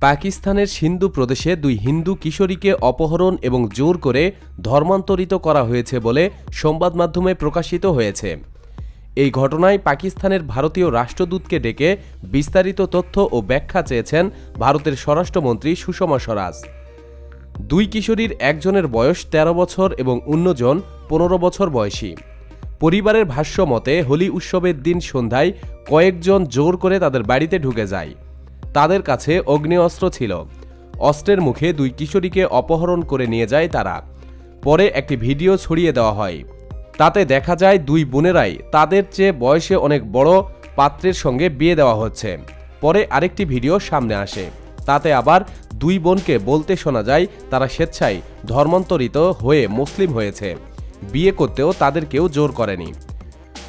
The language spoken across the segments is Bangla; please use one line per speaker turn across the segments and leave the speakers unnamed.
পাকিস্তানের সিন্ধু প্রদেশে দুই হিন্দু কিশোরীকে অপহরণ এবং জোর করে ধর্মান্তরিত করা হয়েছে বলে সংবাদ মাধ্যমে প্রকাশিত হয়েছে। এই ঘটনায় পাকিস্তানের ভারতীয় রাষ্ট্রদূতকে ডেকে বিস্তারিত তথ্য ও ব্যাখ্যা চেয়েছেন ভারতের স্বরাষ্ট্রমন্ত্রী সুষমা স্বরাজ। দুই কিশোরীর একজনের বয়স ১৩ বছর এবং অন্যজন পনেরো বছর বয়সী। পরিবারের ভাষ্য মতে, হোলি উৎসবের দিন সন্ধ্যায় কয়েকজন জোর করে তাদের বাড়িতে ঢুকে যায়। তাদের কাছে অগ্নেঅস্ত্র ছিল। অস্ত্রের মুখে দুই কিশোরীকে অপহরণ করে নিয়ে যায় তারা। পরে একটি ভিডিও ছড়িয়ে দেওয়া হয়। তাতে দেখা যায় দুই বোনেরাই তাদের চেয়ে বয়সে অনেক বড় পাত্রের সঙ্গে বিয়ে দেওয়া হচ্ছে। পরে আরেকটি ভিডিও সামনে আসে। তাতে আবার দুই বোনকে বলতে শোনা যায়, তারা স্বেচ্ছায় ধর্মান্তরিত হয়ে মুসলিম হয়েছে। বিয়ে করতেও তাদের কেউ জোর করেনি।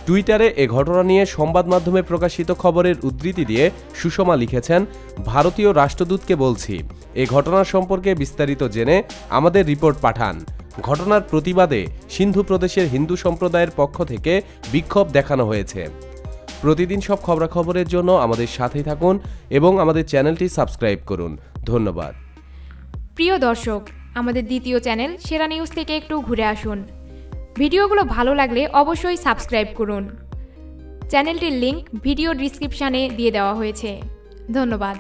টুইটারে এ ঘটনা নিয়ে সংবাদ মাধ্যমে প্রকাশিত খবরের উদ্ধৃতি দিয়ে সুষমা লিখেছেন, ভারতীয় রাষ্ট্রদূতকে বলছি, এ ঘটনা সম্পর্কে বিস্তারিত জেনে আমাদের রিপোর্ট পাঠান। ঘটনার প্রতিবাদে সিন্ধু প্রদেশের হিন্দু সম্প্রদায়ের পক্ষ থেকে বিক্ষোভ দেখানো হয়েছে। প্রতিদিন সব খবরাখবরের জন্য আমাদের সাথেই থাকুন এবং আমাদের চ্যানেলটি সাবস্ক্রাইব করুন। ধন্যবাদ।
প্রিয় দর্শক, আমাদের দ্বিতীয় চ্যানেল সেরা নিউজ থেকে একটু ঘুরে আসুন। ভিডিওগুলো ভালো লাগলে অবশ্যই সাবস্ক্রাইব করুন। চ্যানেলটির লিংক ভিডিও ডিসক্রিপশানে দিয়ে দেওয়া হয়েছে। ধন্যবাদ।